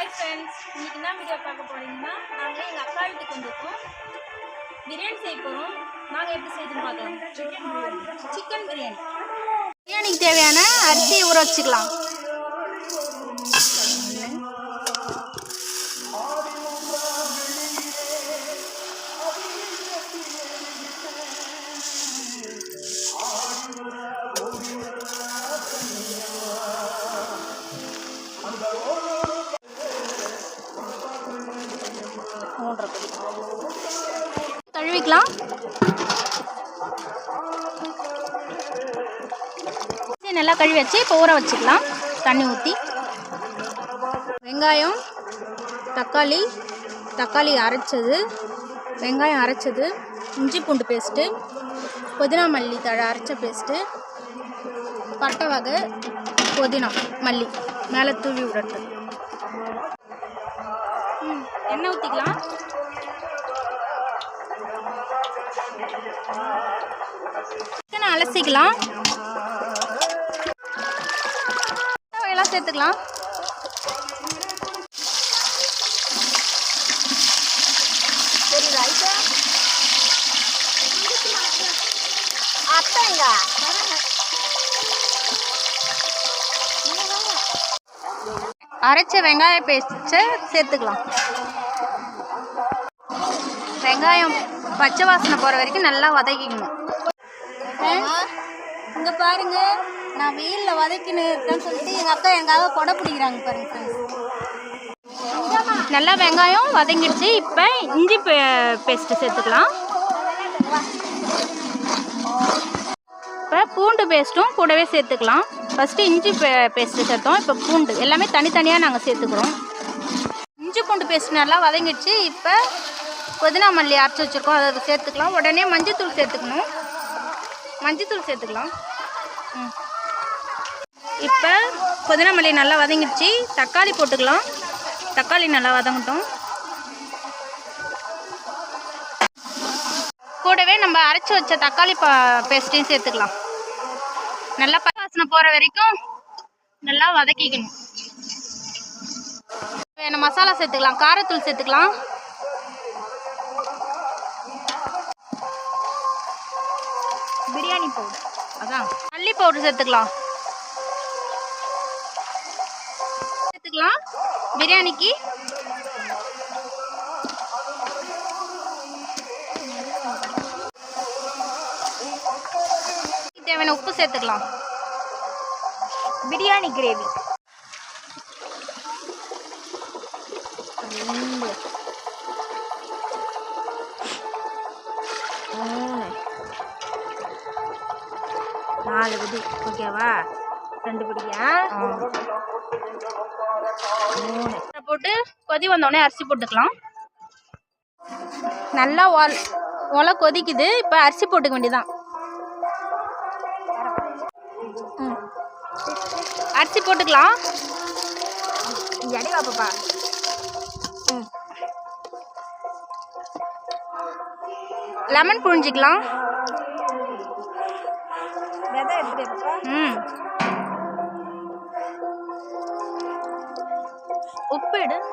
Hi friends இன்னைக்கு என்ன video பார்க்க போறீங்கன்னா நாங்கள் எங்கள் அக்கா வீட்டுக்கு வந்திருக்கோம். பிரியாணி செய்ய போகிறோம் நாங்கள் எப்படி செய்யுதுன்னு பார்க்கலாம். சிக்கன் பிரியாணி பிரியாணிக்கு தேவையான அரிசி ஊற வச்சுக்கலாம். கழுவிக்கலாம் சரி, நல்லா கழுவி வச்சு இப்போ ஊற வச்சுக்கலாம். தண்ணி ஊற்றி வெங்காயம் தக்காளி தக்காளி அரைச்சது. வெங்காயம் அரைச்சது. இஞ்சி பூண்டு பேஸ்ட்டு புதினா மல்லி தழை அரைச்ச பேஸ்ட்டு பட்டை வகை புதினா மல்லி. மேலே தூவி விடுறது ம், எண்ணெய் ஊற்றிக்கலாம் அலசிக்கலாம் எல்லாம் சேர்த்துக்கலாம். அத்தைங்க. அரைச்ச வெங்காய பேஸ்ட்டை சேர்த்துக்கலாம். வெங்காயம் பச்சை வாசனை போகிற வரைக்கும் நல்லா வதக்கிக்கணும். இங்கே பாருங்க நான் வெயிலில் வதக்கின்னு இருக்கேன்னு சொல்லிட்டு எங்கள் அக்கா எங்காவது கொடை பிடிக்கிறாங்க பாருங்க நல்லா வெங்காயம் வதங்கிடுச்சு. இப்போ இஞ்சி பேஸ்ட்டு சேர்த்துக்கலாம். இப்போ பூண்டு பேஸ்ட்டும் கூடவே சேர்த்துக்கலாம். ஃபஸ்ட்டு இஞ்சி பேஸ்ட்டு சேர்த்தோம். இப்போ பூண்டு எல்லாமே தனித்தனியாக நாங்கள் சேர்த்துக்கிறோம். இஞ்சி பூண்டு பேஸ்ட் நல்லா வதங்கிடுச்சு. இப்போ புதினா மல்லி அரைச்சி வச்சுருக்கோம். அதை சேர்த்துக்கலாம். உடனே மஞ்சத்தூள் சேர்த்துக்கணும். மஞ்சத்தூள் சேர்த்துக்கலாம். ம். இப்போ புதினா மல்லி நல்லா வதங்கிடுச்சு. தக்காளி போட்டுக்கலாம். தக்காளி நல்லா வதங்கட்டும். கூடவே நம்ம அரைச்சி வச்ச தக்காளி பா பேஸ்ட்டையும் சேர்த்துக்கலாம். நல்லா பச்சை போகிற வரைக்கும் நல்லா வதக்கிக்கணும். வேணும் மசாலா சேர்த்துக்கலாம். காரத்தூள் சேர்த்துக்கலாம். பிரியாணி பவுடர் அதான். மல்லி பவுடர் சேர்த்துக்கலாம். சேர்த்துக்கலாம். பிரியாணிக்கு. தேவையான உப்பு சேர்த்துக்கலாம். பிரியாணி கிரேவி நாலு விதி ஓகேவா? ரெண்டு பிடிக்கா போட்டு கொதி வந்தோடனே அரிசி போட்டுக்கலாம். நல்லா ஒல ஒலை கொதிக்குது. இப்போ அரிசி போட்டுக்க வேண்டியதான். அரிசி போட்டுக்கலாம். எடி வா பாப்பா. ம். லெமன் புழிஞ்சிக்கலாம். ம். உப்பு இருக்கும்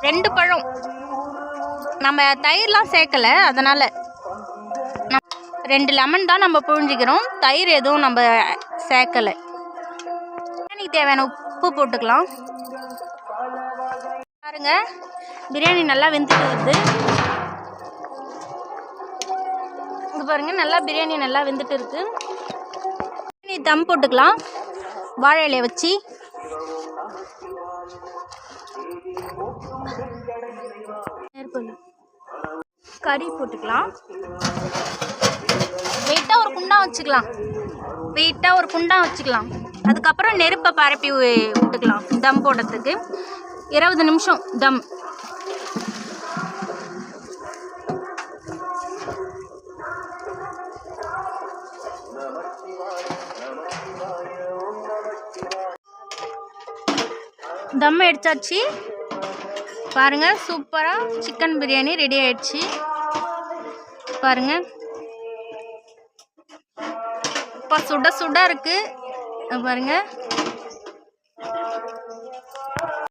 ரெண்டு பழம். நம்ம தயிர்லாம் சேர்க்கல அதனால் ரெண்டு லெமன் தான் நம்ம புழிஞ்சிக்கிறோம். தயிர் எதுவும் நம்ம சேர்க்கலை. பிரியாணிக்கு தேவையான உப்பு போட்டுக்கலாம். பாருங்க பிரியாணி நல்லா வெந்துட்டு வருது. பாருங்கள் பாருங்க நல்லா பிரியாணி நல்லா வெந்துட்டு இருக்கு பிரியாணி தம் போட்டுக்கலாம். வாழை இலையை வச்சு. கறி போட்டுக்கலாம். வெயிட்டாக ஒரு குண்டா வச்சுக்கலாம். வெயிட்டாக ஒரு குண்டா வச்சுக்கலாம். அதுக்கப்புறம் நெருப்பை பரப்பி விட்டுக்கலாம். தம் போடுறதுக்கு. இருபது நிமிஷம் தம். தம் அடிச்சாச்சு பாருங்கள் சூப்பராக சிக்கன் பிரியாணி ரெடி ஆயிடுச்சு. பாருங்கள் இப்போ சுட சுட இருக்குது பாருங்கள்